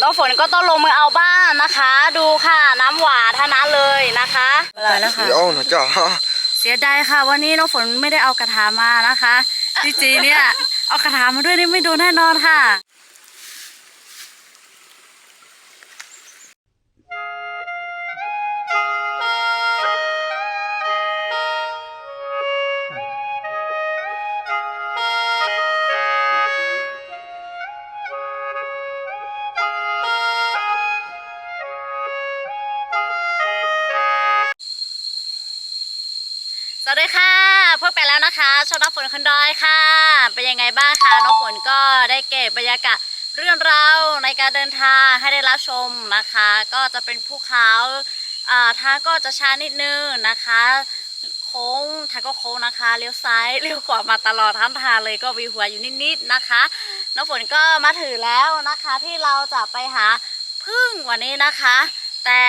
แล้วฝนก็ต้องลงมือเอาบ้านนะคะ ดูค่ะน้ำหวานท่านั้นเลยนะคะไปแล้วค่ะเอาหน่อยจ้าเสียดายค่ะ วันนี้น้องฝนไม่ได้เอากระถามานะคะพี่จีเนี่ยเอากระถามาด้วยนี่ไม่โดนแน่นอนค่ะ นะคะชอบน้ำฝนคนดอยค่ะ เป็นยังไงบ้างคะน้องฝนก็ได้เก็บบรรยากาศเรื่องราวในการเดินทางให้ได้รับชมนะคะ ก็จะเป็นภูเขาอ่าทางก็จะช้านิดนึงนะคะ โค้งทางก็โค้งนะคะเลี้ยวซ้ายเลี้ยวขวามาตลอดทั้งทางเลยก็วีหัวอยู่นิดๆนะคะ น้องฝนก็มาถึงแล้วนะคะที่เราจะไปหาพึ่งวันนี้นะคะ แต่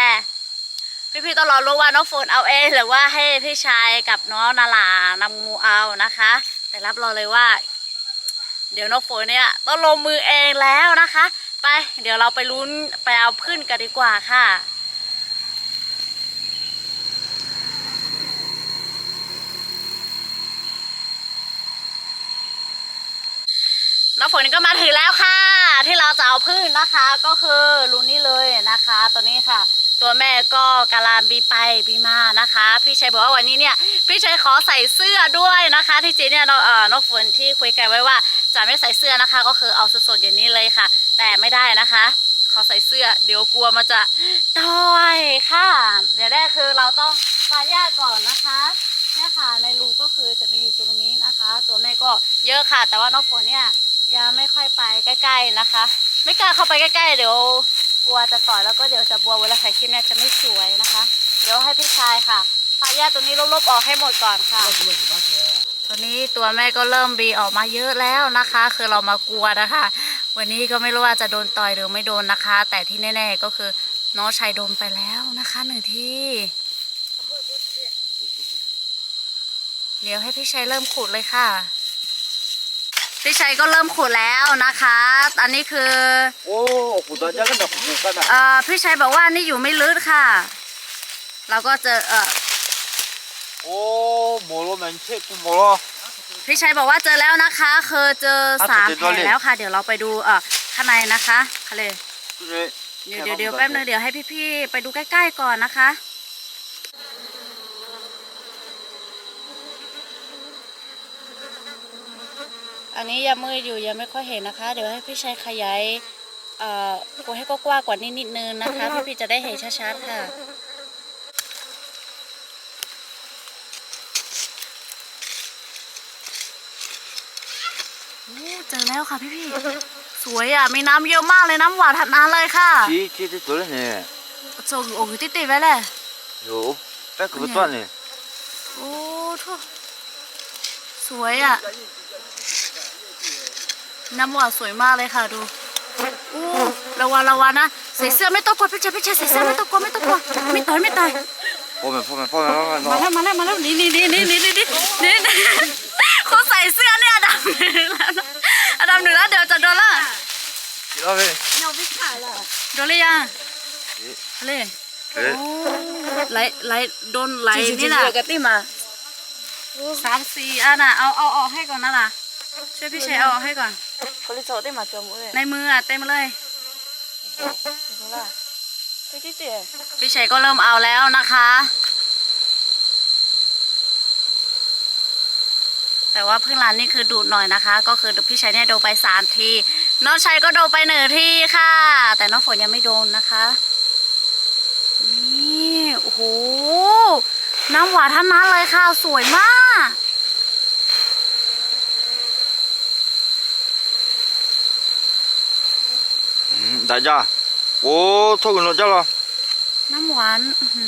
พี่ๆต้องรอรู้ว่าน้องฝนเอาเองหรือว่าให้พี่ชายกับน้องนาลานำงูเอานะคะ แต่รับรองเลยว่า เดี๋ยวน้องฝนเนี่ยต้องลงมือเองแล้วนะคะ ไป เดี๋ยวเราไปลุ้นไปเอาพึ่งกันดีกว่าค่ะน้ำฝนก็มาถึงแล้วค่ะ ที่เราจะเอาพึ่งนะคะ ก็คือรูนี่เลยนะคะ ตัวนี้ค่ะ ตัวแม่ก็กำลังบีไปบีมานะคะ พี่ชัยบอกว่าวันนี้เนี่ยพี่ชัยขอใส่เสื้อด้วยนะคะ ที่จริงเนี่ยน้องเอ่อน้องฝนที่คุยกันไว้ว่าจะไม่ใส่เสื้อนะคะ ก็คือเอาสดๆอย่างนี้เลยค่ะ แต่ไม่ได้นะคะขอใส่เสื้อเดี๋ยวกลัวมันจะต้อยค่ะเดี๋ยวแรกคือเราต้องปาหญ้าก่อนนะคะเนี่ยค่ะในรูก็คือจะมีอยู่ตรงนี้นะคะ ตัวแม่ก็เยอะค่ะ แต่ว่าน้องฝนเนี่ยยังไม่ค่อยไปใกล้ ๆนะคะ ไม่กล้าเข้าไปใกล้ ๆ เดี๋ยว กลัวจะต่อยแล้วก็เดี๋ยวจะบัวเวลาถ่ายคลิปเนี่ยจะไม่สวยนะคะ เดี๋ยวให้พี่ชายค่ะพาญาติตรงนี้ลบๆออกให้หมดก่อนค่ะ ตอนนี้ตัวแม่ก็เริ่มบีออกมาเยอะแล้วนะคะ คือเรามากลัวนะคะ วันนี้ก็ไม่รู้ว่าจะโดนต่อยหรือไม่โดนนะคะ แต่ที่แน่ๆก็คือน้องชายโดนไปแล้วนะคะหนึ่งที่ เดี๋ยวให้พี่ชัยเริ่มขุดเลยค่ะ พี่ชัยก็เริ่มขุดแล้วนะคะ อันนี้คือโอ้กูตอนจ้าก็ดอกกูกันอะเอ่อพี่ชัยบอกว่านี่อยู่ไม่ลึกค่ะ เราก็เจอเอ่อโอ้โมโลแมนเช็คกูโมโลพี่ชัยบอกว่าเจอแล้วนะคะคือเจออะสามเจอแผตัวลเลขแล้วค่ะ เดี๋ยวเราไปดูเอ่อข้างในนะคะค่ะเลยกูเลยเดี๋ยวเดี๋ยวเดี๋ยวแป๊บนึงเดี๋ยวให้พี่ๆไปดูใกล้ๆก่อนนะคะ อันนี้ยังมืดอยู่ยังไม่ค่อยเห็นนะคะ เดี๋ยวให้พี่ชัยขยายเอ่อกูให้กว้างๆกว่านี้นิดนึงนะคะ พี่ๆจะได้เห็นชัดๆค่ะโอ้เจอแล้วค่ะพี่ๆสวยอะมีน้ำเยอะมากเลยน้ำหวานทัดน้ำเลยค่ะจีจีที่ตัวนี้โจกโอ้ยติดติดไว้เลยโยแป๊กกูตัวนี้โอ้ทุกสวยอะ น้ำหวานสวยมากเลยค่ะดูอู้ระวังระวังนะใส่เสื้อไม่ต้องกลัวพี่เจพี่เจใส่เสื้อไม่ต้องกลัวไม่ต้องกลัวไม่ตายไม่ตายพ่อแม่พ่อแม่พ่อแม่มาแล้วมาแล้วมาแล้วนี่นี่นี่นี่นี่นี่นี่นี่เขาใส่เสื้อเนี่ยอดัมหาอดัมหนึ่งแล้วเดี๋ยวจะโดนละกี่รอบเลยเาไม่ขาดละโดนเลยยังเลยไหลไหลโดนไหลนี่แหละสามสี่อันน่ะเอาเอาออกให้ก่อนนะล่ะ ช่วยพี่ชัยเอาออกให้ก่อนคนที่โซติมาจมูกเลยในมืออะเต็มเลยดูละไปที่เตี๋ยพี่ชัยก็เริ่มเอาแล้วนะคะ แต่ว่าพึ่งร้านนี่คือดูดหน่อยนะคะ ก็คือพี่ชัยเนี่ยโดนไปสามทีน้องชัยก็โดนไปหนึ่งทีค่ะ แต่น้องฝนยังไม่โดนนะคะนี่โอ้โหน้ำหวานทั้งนั้นเลยค่ะสวยมาก ได้จ้าโอ้ทุกคนรู้จักเหรอน้ำหวานอื้อหื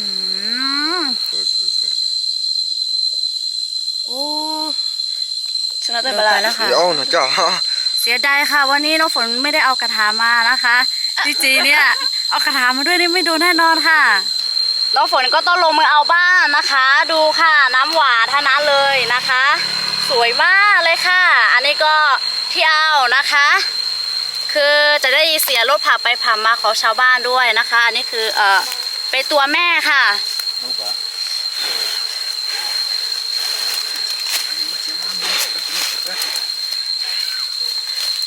อโอ้ชนะเดิได้นบาไปลาแล้วค่ะเอาหน่อยจ้าเสียดายค่ะ วันนี้น้องฝนไม่ได้เอากระถามานะคะจริงๆเนี่ยเอากระถามาด้วยนี่ไม่โดนแน่นอนค่ะน้องฝนก็ต้องลงมือเอาบ้านนะคะ ดูค่ะน้ำหวานท่านั้นเลยนะคะ สวยมากเลยค่ะ อันนี้ก็ที่เอานะคะ คือจะได้เสียรถผ่านไปผ่านมาของชาวบ้านด้วยนะคะ อันนี้คือเออเป็นตัวแม่ค่ะโนบะ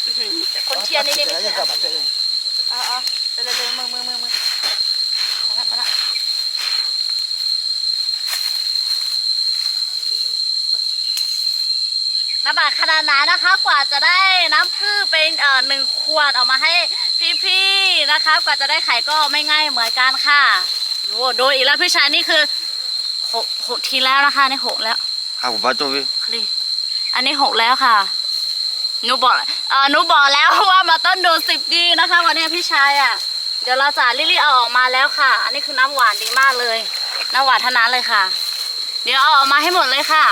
อื้อหือคนเชียร์นี่นี่ไม่ Caranya ใช่ enggak baca ini. เอาเอาเร็วๆมือมือมือมือไปละไปละน้ำบาด ขนาดไหนนะคะ กว่าจะได้น้ำพืชเป็นเอ่อหนึ่งขวดออกมาให้พี่ๆนะคะ กว่าจะได้ไข่ก็ไม่ง่ายเหมือนกันค่ะโอ้โดนอีกแล้วพี่ชายนี่คือหกหกทีแล้วนะคะนี่หกแล้ว Aku baca wi. คลีอันนี้หกแล้วค่ะหนูบอกเออหนูบอกแล้วว่ามาต้นดูสิบดีนะคะ วันนี้พี่ชายอะ เดี๋ยวเราจะรีบๆเอาออกมาแล้วค่ะ อันนี้คือน้ำหวานดีมากเลย น้ำหวานเท่านั้นเลยค่ะ เดี๋ยวเอาออกมาให้หมดเลยค่ะ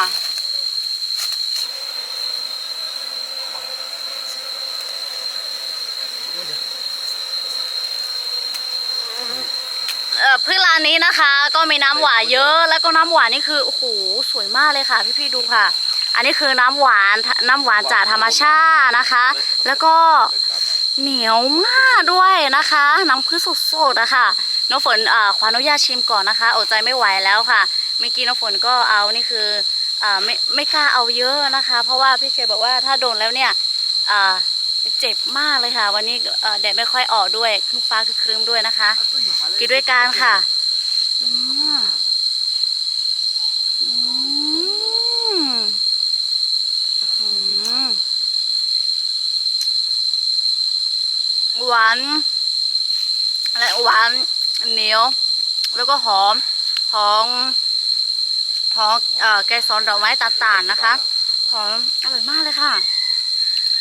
เอ่อ พืชร้านนี้นะคะ ก็มีน้ำหวานเยอะ แล้วก็น้ำหวานนี่คือโอ้โหสวยมากเลยค่ะ พี่ๆดูค่ะ อันนี้คือน้ำหวานน้ำหวานจากธรรมชาตินะคะ แล้วก็เหนียวมากด้วยนะคะ น้ำพืชสดๆอะค่ะน้องฝนเออขออนุญาตชิมก่อนนะคะอดใจไม่ไหวแล้วค่ะเมื่อกี้น้องฝนก็เอานี่คือเออไม่ไม่กล้าเอาเยอะนะคะ เพราะว่าพี่เชยบอกว่าถ้าโดนแล้วเนี่ย เอ่อเจ็บมากเลยค่ะ วันนี้เอ่อแดดไม่ค่อยออกด้วยครึ้มฟ้าคือครึ้มด้วยนะคะ กินด้วยกันค่ะอืมอืมอืมหวานและหวานเหนียว แล้วก็หอมหอมหอมเอ่อแกสอนดอกไม้ต่างๆนะคะ หอมอร่อยมากเลยค่ะ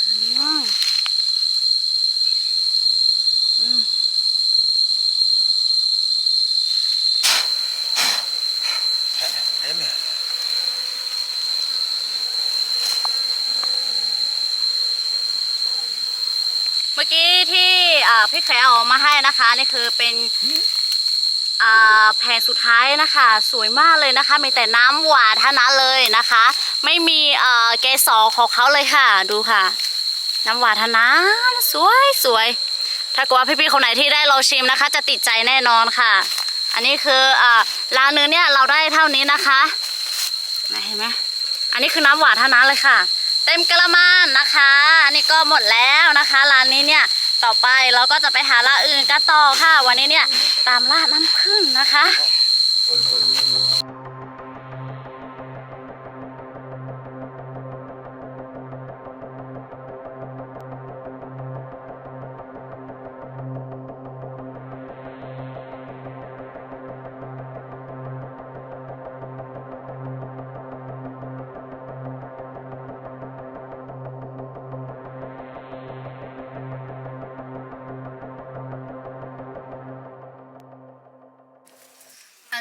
อืม เมื่อกี้ที่พี่เคยเอามาให้นะคะนี่คือเป็นแผงสุดท้ายนะคะ สวยมากเลยนะคะ มีแต่น้ำหวานเท่านั้นเลยนะคะ ไม่มีเอ่อเกสรของเขาเลยค่ะ ดูค่ะ น้ำหวานเท่านั้นสวยสวย ถ้าเกิดว่าพี่ๆคนไหนที่ได้ลองชิมนะคะ จะติดใจแน่นอนค่ะ อันนี้คืออ่าร้านนึงเนี่ยเราได้เท่านี้นะคะไหนเห็นไหมอันนี้คือน้ำหวานเท่านั้นเลยค่ะ เต็มกระมังนะคะ อันนี้ก็หมดแล้วนะคะร้านนี้เนี่ยต่อไปเราก็จะไปหาร้านอื่นกันต่อค่ะ วันนี้เนี่ยตามล่าน้ำผึ้งนะคะ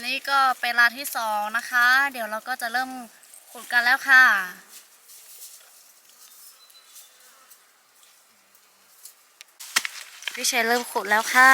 นนี้ก็เป็นร้านที่สองนะคะ เดี๋ยวเราก็จะเริ่มขุดกันแล้วค่ะพี่เชยเริ่มขุดแล้วค่ะ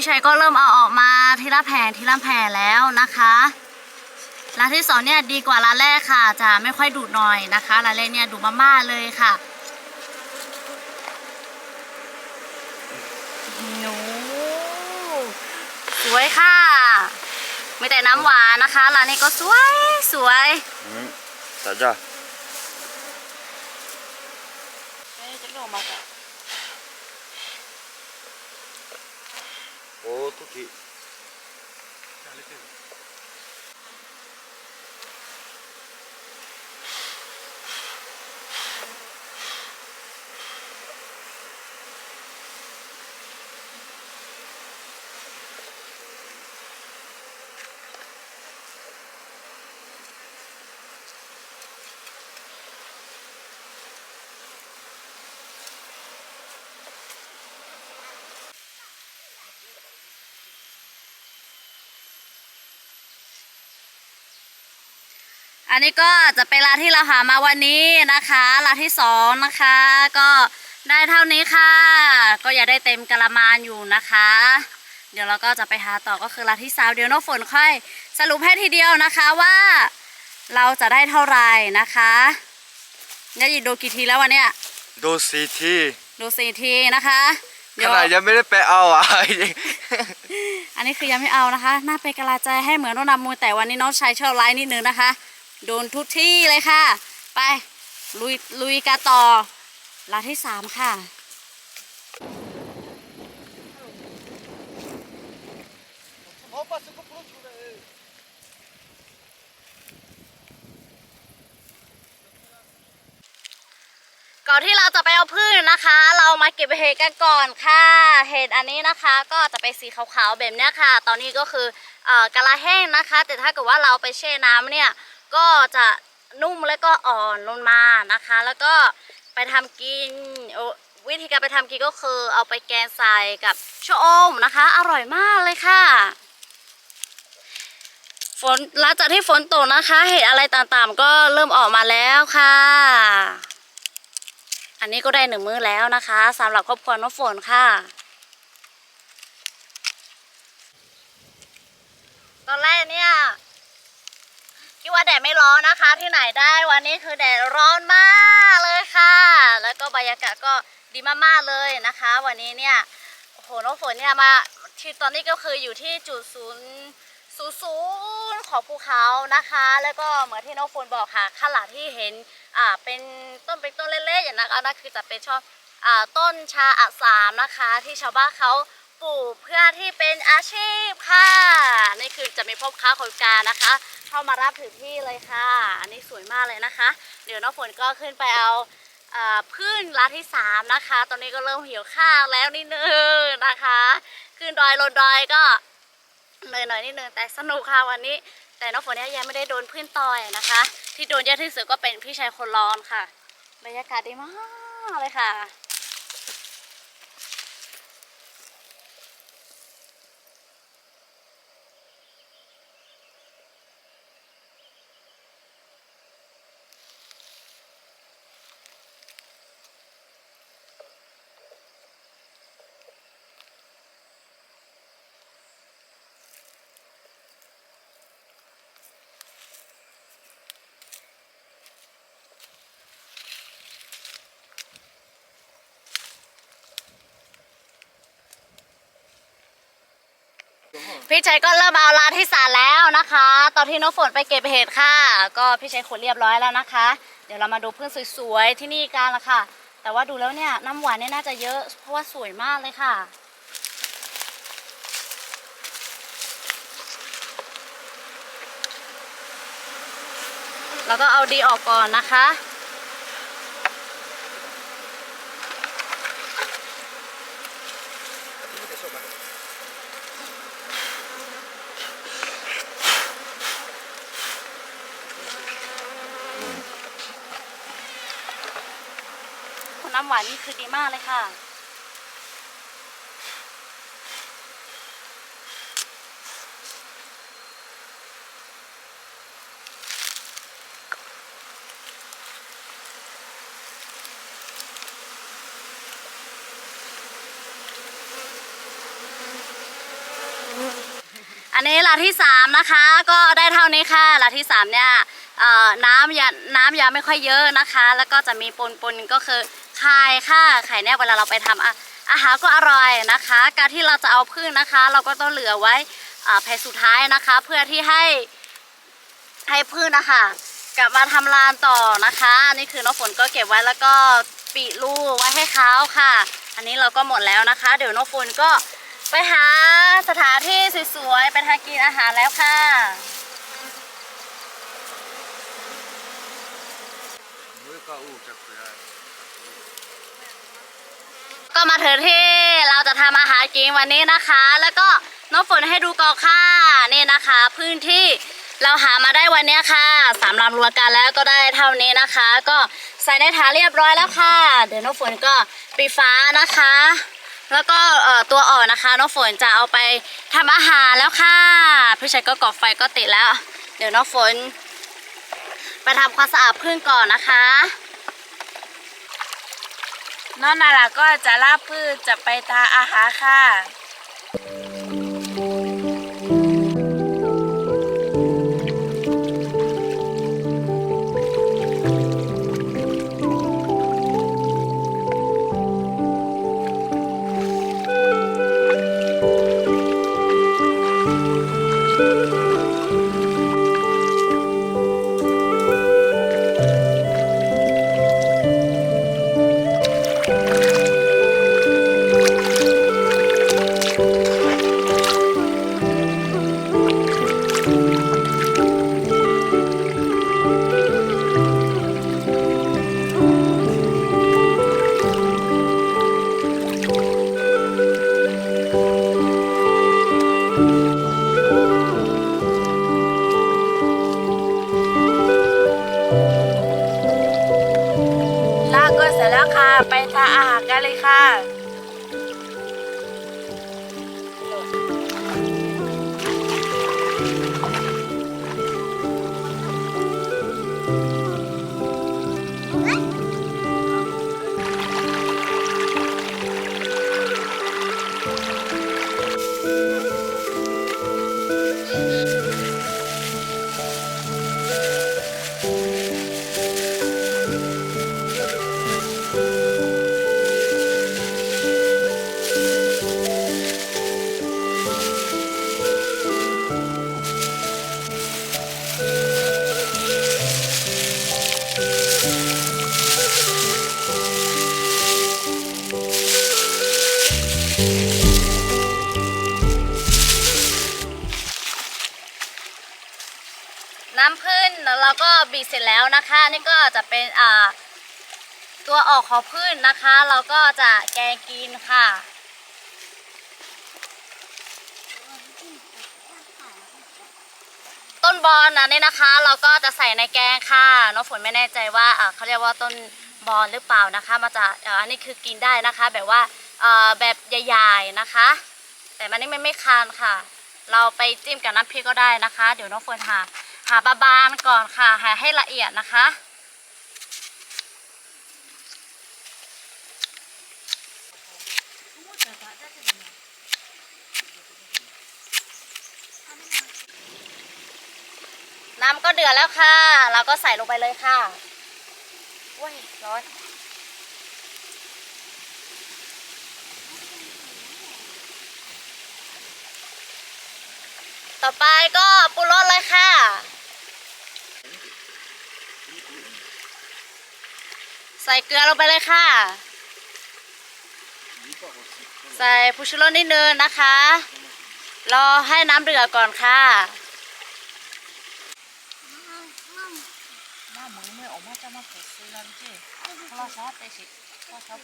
พี่ชัยก็เริ่มเอาออกมาทีละแผ่ทีละแผ่แล้วนะคะร้านที่สองเนี่ยดีกว่าร้านแรกค่ะ จะไม่ค่อยดูดหน่อยนะคะร้านแรกเนี่ยดูมากๆเลยค่ะหนูสวยค่ะ ไมีแต่น้ำหวานนะคะร้านนี้ก็สวยสวย Hmm. Saja. จะ it is. อันนี้ก็จะเป็นร้านที่เราหามาวันนี้นะคะร้านที่สองนะคะ ก็ได้เท่านี้ค่ะ ก็อย่าได้เต็มกะละมานอยู่นะคะ เดี๋ยวเราก็จะไปหาต่อก็คือร้านที่สามเดี๋ยวน้องฝนค่อย สรุปให้ทีเดียวนะคะว่า เราจะได้เท่าไหร่นะคะเนี่ยยินดูกี่ทีแล้ววันเนี้ยดูซีทีดูสี่ทีนะคะขเดี๋ยวนาดยังไม่ได้ไปเอาอะ อันนี้คือยังไม่เอานะคะ น่าเป็นกำลังใจให้เหมือนน้องนำมูลแต่วันนี้น้องชายชอบไลน์นิดนึงนะคะ โดนทุกที่เลยค่ะ ไปลุยลุยกันต่อราที่สามค่ะก่อนที่เราจะไปเอาพืชนะคะ เรามาเก็บเห็ดกันก่อนค่ะ เห็ดอันนี้นะคะ ก็จะเป็นสีขาวๆแบบนี้ค่ะ ตอนนี้ก็คืออ่อกะลาแห้งนะคะ แต่ถ้าเกิดว่าเราไปแช่น้ำเนี่ย ก็จะนุ่มแล้วก็อ่อนลงมานะคะ แล้วก็ไปทำกินวิธีการไปทำกินก็คือ เอาไปแกงใส่กับชะอมนะคะ อร่อยมากเลยค่ะฝนหลังจากที่ฝนตกนะคะ เห็ดอะไรต่างๆ ก็เริ่มออกมาแล้วค่ะ อันนี้ก็ได้หนึ่งมื้อแล้วนะคะสำหรับครอบครัวน้องฝนค่ะ ตอนแรกเนี่ย คิดว่าแดดไม่ร้อนนะคะ ที่ไหนได้วันนี้คือแดดร้อนมากเลยค่ะ แล้วก็บรรยากาศก็ดีมากๆเลยนะคะ วันนี้เนี่ยโอ้โหน้องฝนเนี่ยมาที่ตอนนี้ก็คืออยู่ที่จุดศูนย์ศูนย์ศูนย์ของภูเขานะคะ แล้วก็เหมือนที่น้องฝนบอกค่ะข้างหลังที่เห็นอ่าเป็นต้นเป็นต้นเล็กๆอย่างนั้นอันนั้นคือจะเป็นช่ออ่าต้นชาอัสามนะคะ ที่ชาวบ้านเขา ปลูกเพื่อที่เป็นอาชีพค่ะ นี่คือจะมีพ่อค้าคนกลางนะคะ เข้ามารับถึงที่เลยค่ะ อันนี้สวยมากเลยนะคะ เดี๋ยวน้องฝนก็ขึ้นไปเอาพึ่งร้านที่สามนะคะ ตอนนี้ก็เริ่มหิวข้าวแล้วนิดนึงนะคะ ขึ้นดอยลงดอยก็เหนื่อยหน่อยนิดนึงแต่สนุกค่ะวันนี้ แต่น้องฝนเนี่ยยังไม่ได้โดนพื้นต่อยนะคะ ที่โดนเยอะที่สุดก็เป็นพี่ชายคนร้อนค่ะ บรรยากาศดีมากเลยค่ะ พี่ชัยก็เริ่มเอาร้าที่สามแล้วนะคะ ตอนที่น้องฝนไปเก็บเห็ดค่ะ ก็พี่ชัยขนเรียบร้อยแล้วนะคะ เดี๋ยวเรามาดูเพื่อสวยๆที่นี่กันละค่ะ แต่ว่าดูแล้วเนี่ยน้ำหวานเนี่ยน่าจะเยอะเพราะว่าสวยมากเลยค่ะแล้วก็เอาดีออกก่อนนะคะน้ำ หวานนี่คือดีมากเลยค่ะอันนี้หลาที่สามนะคะก็ได้เท่านี้ค่ะหลาที่สามเนี่ยน้ำยาน้ำยาไม่ค่อยเยอะนะคะ แล้วก็จะมีปนปนก็คือ ไข่ค่ะไข่เนี่ยเวลาเราไปทำอาอาหารก็อร่อยนะคะ การที่เราจะเอาพึ่งนะคะ เราก็ต้องเหลือไว้อ่าแผ่สุดท้ายนะคะ เพื่อที่ให้ให้พึ่งนะคะกลับมาทำลานต่อนะคะอันนี้คือน้องฝนก็เก็บไว้แล้วก็ปิดรูไว้ให้เขาค่ะ อันนี้เราก็หมดแล้วนะคะ เดี๋ยวน้องฝนก็ไปหาสถานที่สวยๆไปทานกินอาหารแล้วค่ะก็ ก็มาถึงที่เราจะทำอาหารกินวันนี้นะคะ แล้วก็น้องฝนให้ดูกอค่ะนี่นะคะ พื้นที่เราหามาได้วันนี้ค่ะสามลำรวมกันแล้วก็ได้เท่านี้นะคะ ก็ใส่ในถาดเรียบร้อยแล้วค่ะ เดี๋ยวน้องฝนก็ปีฟ้านะคะ แล้วก็เอ่อตัวอ่อนนะคะน้องฝนจะเอาไปทำอาหารแล้วค่ะพี่ชัยก็ก่อไฟก็ติดแล้ว เดี๋ยวน้องฝนทำความสะอาดพึ่งก่อนนะคะ น้องนาราก็จะลาบพืชจะไปตาอาหารค่ะาอาหารกันเลยค่ะ ออกขอพึ่งนะคะ เราก็จะแกงกินค่ะ ต้นบอลนะนี่นะคะ เราก็จะใส่ในแกงค่ะน้องฝนไม่แน่ใจว่าเขาเรียกว่าต้นบอลหรือเปล่านะคะมาจากอันนี้คือกินได้นะคะ แบบว่าแบบใหญ่ๆนะคะ แต่มันนี่ไม่ไม่คานค่ะ เราไปจิ้มกับน้ำพริกก็ได้นะคะ เดี๋ยวน้องเฟิร์นหาหาบาบานก่อนค่ะหาให้ละเอียดนะคะ น้ำก็เดือดแล้วค่ะ เราก็ใส่ลงไปเลยค่ะว้ยร้อนต่อไปก็ปรุงรสเลยค่ะ ใส่เกลือลงไปเลยค่ะ ใส่ผู้ชูรสนิดนึงนะคะ รอให้น้ำเดือดก่อนค่ะ น้า มือไม่ออกมาจะมาเปิดซื้อแล้วพี่เพราะเราชอบไปสิเราชอบ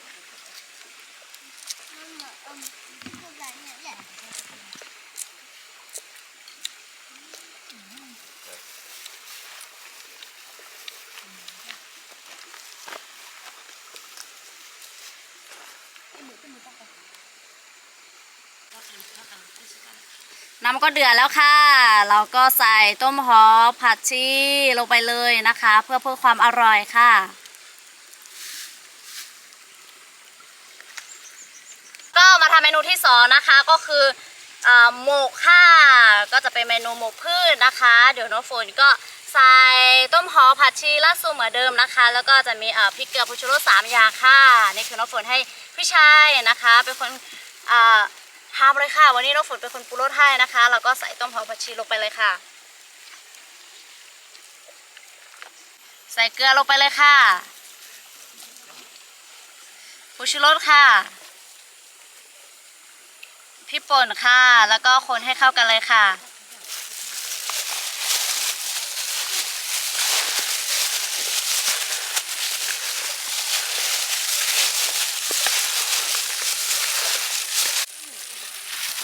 น้ำก็เดือดแล้วค่ะ เราก็ใส่ต้มหอมผัดชีลงไปเลยนะคะ เพื่อเพิ่มความอร่อยค่ะ ก็มาทำเมนูที่สองนะคะก็คือหมกค่ะ ก็จะเป็นเมนูหมกพืชนะคะ เดี๋ยวน้องฝนก็ใส่ต้มหอมผัดชีลาดซูเหมือนเดิมนะคะ แล้วก็จะมีพริกเกลือผงชูรสสามอย่างค่ะนี่คือน้องฝนให้พี่ชายนะคะ เป็นคนอ่อ ทำเลยค่ะ วันนี้น้องฝนเป็นคนปรุงรสให้นะคะ แล้วก็ใส่ต้มหอมผักชีลงไปเลยค่ะ ใส่เกลือลงไปเลยค่ะผงชูรสค่ะพริกป่นค่ะ แล้วก็คนให้เข้ากันเลยค่ะ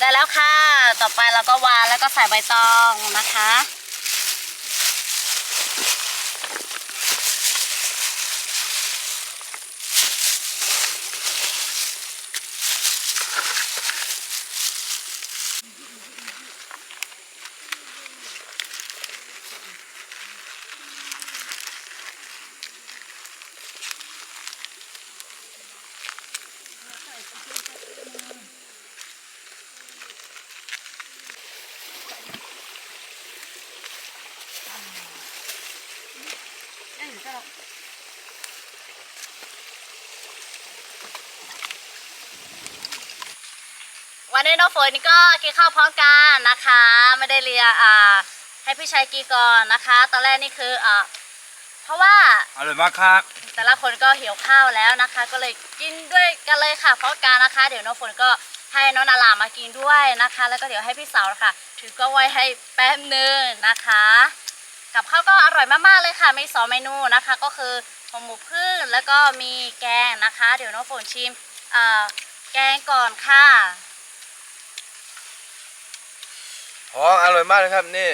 ได้แล้วค่ะ ต่อไปเราก็วานแล้วก็ใส่ใบตองนะคะ วันนี้น้องฝนก็กินข้าวพร้อมกันนะคะ ไม่ได้เรียนอ่า ให้พี่ชายกินก่อนนะคะ ตอนแรกนี่คืออ่าเพราะว่าอร่อยมากครับ แต่ละคนก็หิวข้าวแล้วนะคะ ก็เลยกินด้วยกันเลยค่ะพร้อมกันนะคะ เดี๋ยวน้องฝนก็ให้น้องนาลามากินด้วยนะคะ แล้วก็เดี๋ยวให้พี่สาวค่ะ ถือก็ไว้ให้แป๊บนึงนะคะ กับข้าวก็อร่อยมากๆเลยค่ะมีสองเมนูนะคะ ก็คือห่อหมูพึ่งแล้วก็มีแกงนะคะ เดี๋ยวน้องฝนชิมเอ่อแกงก่อนค่ะ อ๋ออร่อยมากเลยครับนี่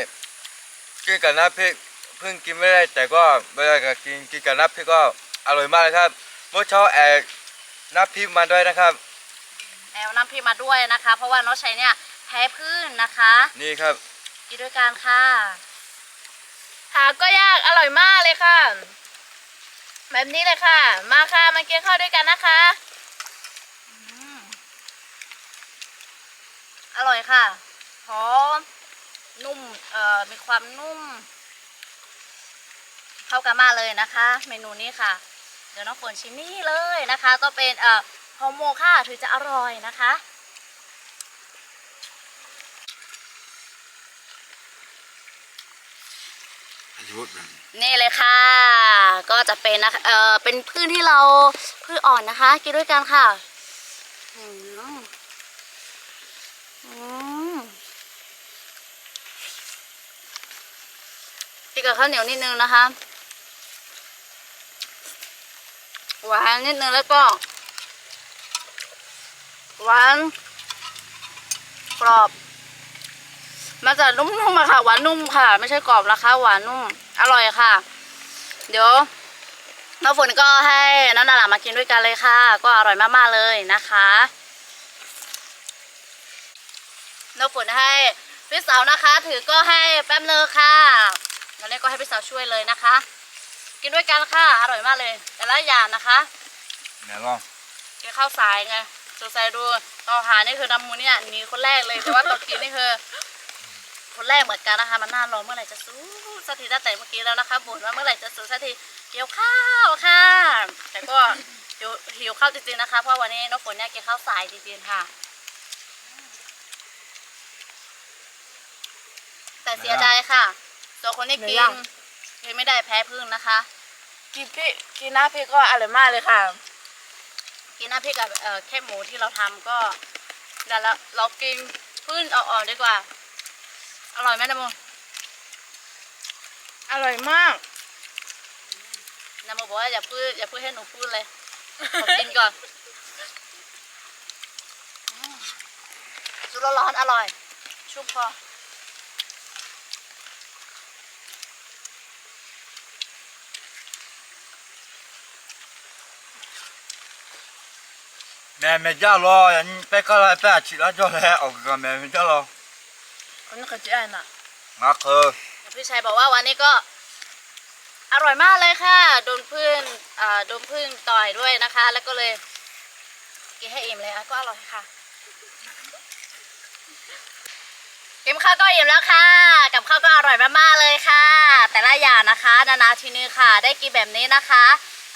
กินกับน้ำพริกเพิ่งกินไม่ได้ แต่ก็เวลากินกินกับน้ำพริกก็อร่อยมากเลยครับเมื่อเช้าแอบน้ำพริกมาด้วยนะครับแล้วน้ำพริกมาด้วยนะคะ เพราะว่าน้องชัยเนี่ยแพ้พื้นนะคะ นี่ครับกินด้วยกันค่ะหาก็ยากอร่อยมากเลยค่ะ แบบนี้เลยค่ะ มาค่ะมากินข้าวด้วยกันนะคะอร่อยค่ะ หอม นุ่ม เอ่อ มีความนุ่ม เข้ากันมากเลยนะคะ เมนูนี้ค่ะ เดี๋ยวน้องฝนชิมนี่เลยนะคะ ก็เป็นเอ่อฮอร์โมนค่ะถือจะอร่อยนะคะนี่เลยค่ะ ก็จะเป็นนะคะเอ่อเป็นพืชที่เราพืชอ่อนนะคะ กินด้วยกันค่ะ อืมอืม กินกับข้าวเหนียวนิดนึงนะคะ หวานนิดนึงแล้วก็ หวาน กรอบมันจะนุ่มๆอะค่ะ หวานนุ่มค่ะ ไม่ใช่กรอบนะคะ หวานนุ่ม อร่อยค่ะ เดี๋ยวน้องฝนก็ให้น้องนาหลามากินด้วยกันเลยค่ะ ก็อร่อยมากๆเลยนะคะน้องฝนให้พี่สาวนะคะ ถือก็ให้แป๊บนึงค่ะ แล้วนี้ก็ให้พี่สาวช่วยเลยนะคะ กินด้วยกันค่ะ อร่อยมากเลย แต่ละอย่างนะคะไหนลองกินข้าวสายไงสงสัยดูตอนหานี่คือน้ำมูเนี่ยหนีคนแรกเลยแต่ว่าตอนกินนี่คือคนแรกเหมือนกันนะคะ มันน่ารอเมื่อไหร่จะสู้สักทีตั้งแต่เมื่อกี้แล้วนะคะบ่นว่าเมื่อไหร่จะสู้สักทีเกี่ยวข้าวค่ะ แต่ก็หิวหิวข้าวจริงๆนะคะ เพราะวันนี้น้องฝนเนี่ยกินข้าวสายจริงๆค่ะ แต่เสียใจค่ะ ตัวคนที่กินกินไม่ได้แพ้พึ่งนะคะ กินพี่กินน้ำพริกก็อร่อยมากเลยค่ะ กินน้ำพริกกับเอ่อแค่หมูที่เราทำก็เดี๋ยวเราเรากินพื้นอ่อนๆดีกว่า อร่อยไหมนะโมอร่อยมากนะโมบอกว่าอย่าพูดอย่าพูดให้หนูพูดเลยขอกินก่อนอืมซุปร้อนๆอร่อย ชุ่มคอ แม่ไม่จ้ารออย่างนี้ไปก็เลยไปอาชีพแล้วจ้าแล้วออกกับแม่ไม่จ้ารออันนี้ก็จะอันน่ะมาคือพี่ชัยบอกว่าวันนี้ก็อร่อยมากเลยค่ะ โดนพึ่งเอ่อโดนพึ่งต่อยด้วยนะคะ แล้วก็เลยกินให้อิ่มเลยอะก็อร่อยค่ะกินข้าวก็อิ่มแล้วค่ะ กับข้าวก็อร่อยมากๆเลยค่ะ แต่ละอย่างนะคะ นานาทีนึงค่ะ ได้กินแบบนี้นะคะ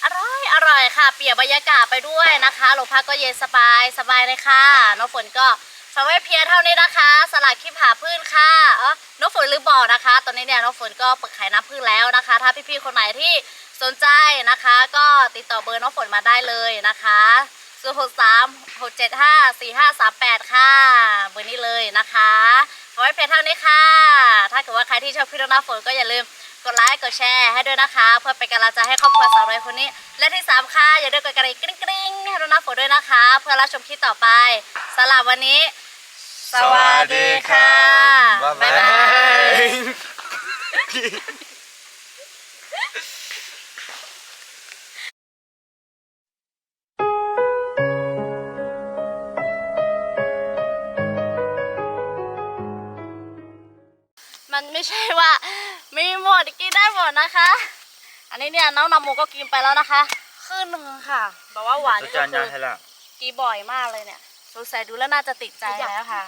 อร่อยอร่อยค่ะ เปลี่ยนบรรยากาศไปด้วยนะคะลมพัดก็เย็นสบายสบายเลยค่ะน้องฝนก็ฝากไว้เพียงเท่านี้นะคะ สลัดคลิปหาพืชค่ะเออน้องฝนลืมบอกนะคะ ตอนนี้เนี่ยน้องฝนก็เปิดขายน้ำพืชแล้วนะคะ ถ้าพี่ๆคนไหนที่สนใจนะคะ ก็ติดต่อเบอร์น้องฝนมาได้เลยนะคะ0 6 3 6 7 5 4 5 3 8 ค่ะ เบอร์นี้เลยนะคะฝากไว้เพียงเท่านี้ค่ะ ถ้าเกิดว่าใครที่ชอบคลิปน้องน้ำฝนก็อย่าลืม กดไลค์กดแชร์ให้ด้วยนะคะ เพื่อเป็นกำลังใจให้ครอบครัวสาวน้อยคนนี้ และที่สามค่ะอย่าลืมกดกระดิ่งกริ๊งกริ๊งให้น้องน้ำฝนด้วยนะคะ เพื่อรับชมคลิปต่อไปสำหรับวันนี้ สวัสดีค่ะบ๊ายบาบ๊ายบายยมันไม่ใช่ว่า มีหมดกินได้หมดนะคะ อันนี้เนี่ยน้องนำโมก็กินไปแล้วนะคะครึ่งหนึ่งค่ะบอกว่าหวานจะนี่จาก็นคืยังอให้ละกินบ่อยมากเลยเนี่ยสงสัยดูแล้วน่าจะติดใจแล้วค่ะ